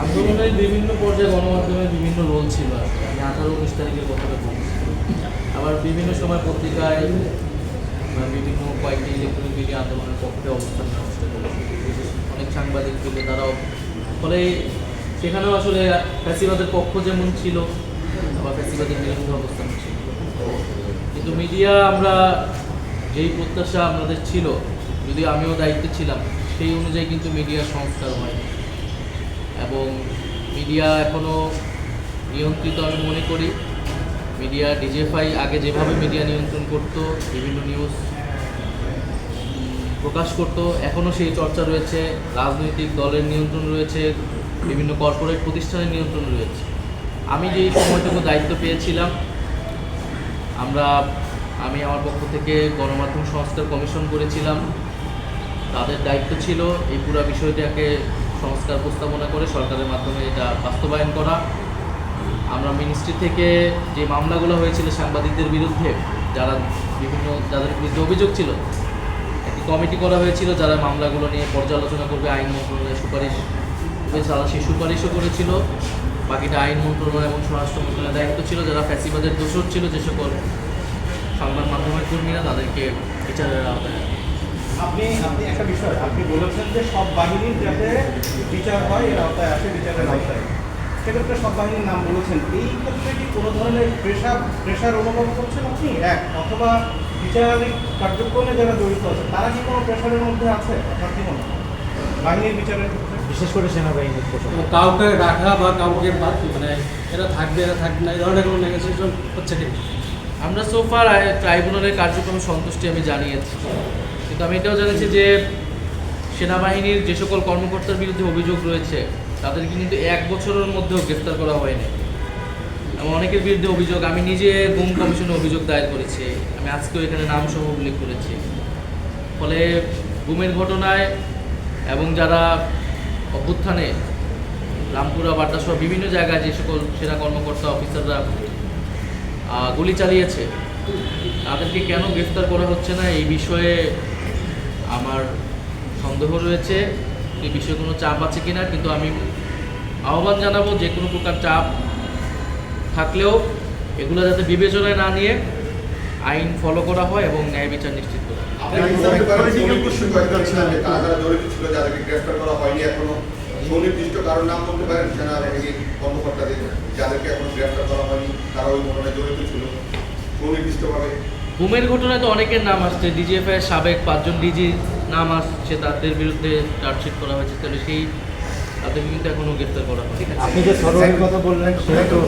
আন্দোলনের বিভিন্ন পর্যায়ে গণমাধ্যমের বিভিন্ন রোল ছিল। আমি আঠারো উনিশ তারিখের কথাটা বলছি। আবার বিভিন্ন সময় পত্রিকায় বা বিভিন্ন কয়েকটি ইলেকট্রনিক মিডিয়া আন্দোলনের পক্ষে অবস্থান চেষ্টা করেছে। অনেক সাংবাদিক ছিল তারাও ফলে সেখানেও আসলে ফ্যাসিবাদের পক্ষ যেমন ছিল, আবার ফ্যাসিবাদের বিরুদ্ধে অবস্থান ছিল। কিন্তু মিডিয়া আমরা যেই প্রত্যাশা আমাদের ছিল যদি আমিও দায়িত্বে ছিলাম, সেই অনুযায়ী কিন্তু মিডিয়া সংস্কার হয়নি। এবং মিডিয়া এখনও নিয়ন্ত্রিত আমি মনে করি। মিডিয়া, ডিজেফাই আগে যেভাবে মিডিয়া নিয়ন্ত্রণ করতো, বিভিন্ন নিউজ প্রকাশ করতো এখনও সেই চর্চা রয়েছে। রাজনৈতিক দলের নিয়ন্ত্রণ রয়েছে, বিভিন্ন কর্পোরেট প্রতিষ্ঠানের নিয়ন্ত্রণ রয়েছে। আমি যেই সময়টুকু দায়িত্ব পেয়েছিলাম, আমরা, আমি আমার পক্ষ থেকে গণমাধ্যম সংস্কার কমিশন করেছিলাম। তাদের দায়িত্ব ছিল এই পুরো বিষয়টাকে সংস্কার প্রস্তাবনা করে সরকারের মাধ্যমে এটা বাস্তবায়ন করা আমরা মিনিস্ট্রি থেকে যে মামলাগুলো হয়েছিল সাংবাদিকদের বিরুদ্ধে, যারা বিভিন্ন, যাদের বিরুদ্ধে অভিযোগ ছিল, একটি কমিটি করা হয়েছিল যারা মামলাগুলো নিয়ে পর্যালোচনা করবে, আইন মন্ত্রণালয়ের সুপারিশ তারা সেই সুপারিশও করেছিল বাকিটা আইন মন্ত্রণালয় এবং স্বরাষ্ট্র মন্ত্রণালয়ের দায়িত্ব ছিল, যারা ফ্যাসিবাদের দোষর ছিল, যে সকল সংবাদ মাধ্যমের কর্মীরা তাদেরকে বিচারের আওতায়। আপনি আপনি একটা বিষয় আপনি বলেছেন যে সব বাহিনীর যাতে বিচার হয় এর আওতায় আসে বিচারের আওতায়। সেক্ষেত্রে সব বাহিনীর নাম বলেছেন। এই ক্ষেত্রে কি কোনো ধরনের প্রেশার প্রেশার অনুভব করছেন আপনি? এক অথবা বিচারিক কার্যক্রমে যারা জড়িত আছে তারা কি কোনো প্রেশারের মধ্যে আছে? আপনার কি মনে হয়? বাহিনীর বিচারের বিশেষ করে সেনাবাহিনীর প্রসঙ্গ কাউকে রাখা বা কাউকে মানে এরা থাকবে এরা থাকবে না এই ধরনের কোনো নেগোসিয়েশন হচ্ছে কি? আমরা সোফার ট্রাইব্যুনালের কার্যক্রমে সন্তুষ্টি আমি জানিয়েছি। কিন্তু আমি এটাও জানিয়েছি যে সেনাবাহিনীর যে সকল কর্মকর্তার বিরুদ্ধে অভিযোগ রয়েছে, তাদেরকে কিন্তু এক বছরের মধ্যেও গ্রেফতার করা হয়নি। এবং অনেকের বিরুদ্ধে অভিযোগ, আমি নিজে গুম কমিশনে অভিযোগ দায়ের করেছি, আমি আজকেও এখানে নাম সহ উল্লেখ করেছি। ফলে গুমের ঘটনায় এবং যারা অভ্যুত্থানে রামপুরা বাড্ডা সহ বিভিন্ন জায়গায় যে সকল সেনা কর্মকর্তা, অফিসাররা গুলি চালিয়েছে, তাদেরকে কেন গ্রেফতার করা হচ্ছে না? এই বিষয়ে আমার সন্দেহ রয়েছে এই বিষয়ে কোনো চাপ আছে কিনা কিন্তু আমি আহ্বান জানাব যে কোনো প্রকার চাপ থাকলেও এগুলো যাতে বিবেচনায় না নিয়ে আইন ফলো করা হয় এবং ন্যায় বিচার নিশ্চিত করা কি সুনির্দিষ্ট কারণ নাম বলতে পারেন সেনাবাহিনীর কর্মকর্তাদের যাদেরকে এখনও গ্রেফতার করা হয়নি তারা ওই ঘটনায় জড়িত ছিল। সুনির্দিষ্টভাবে গুমের ঘটনায় তো অনেকের নাম আসছে। ডিজিএফ এর সাবেক পাঁচজন ডিজি নাম আসছে, তাদের বিরুদ্ধে চার্জশিট করা হয়েছে। তাহলে সেই তাদের কিন্তু এখনও গ্রেফতার করা হয় আপনি যে সরকারের কথা বললেন, সেটা তো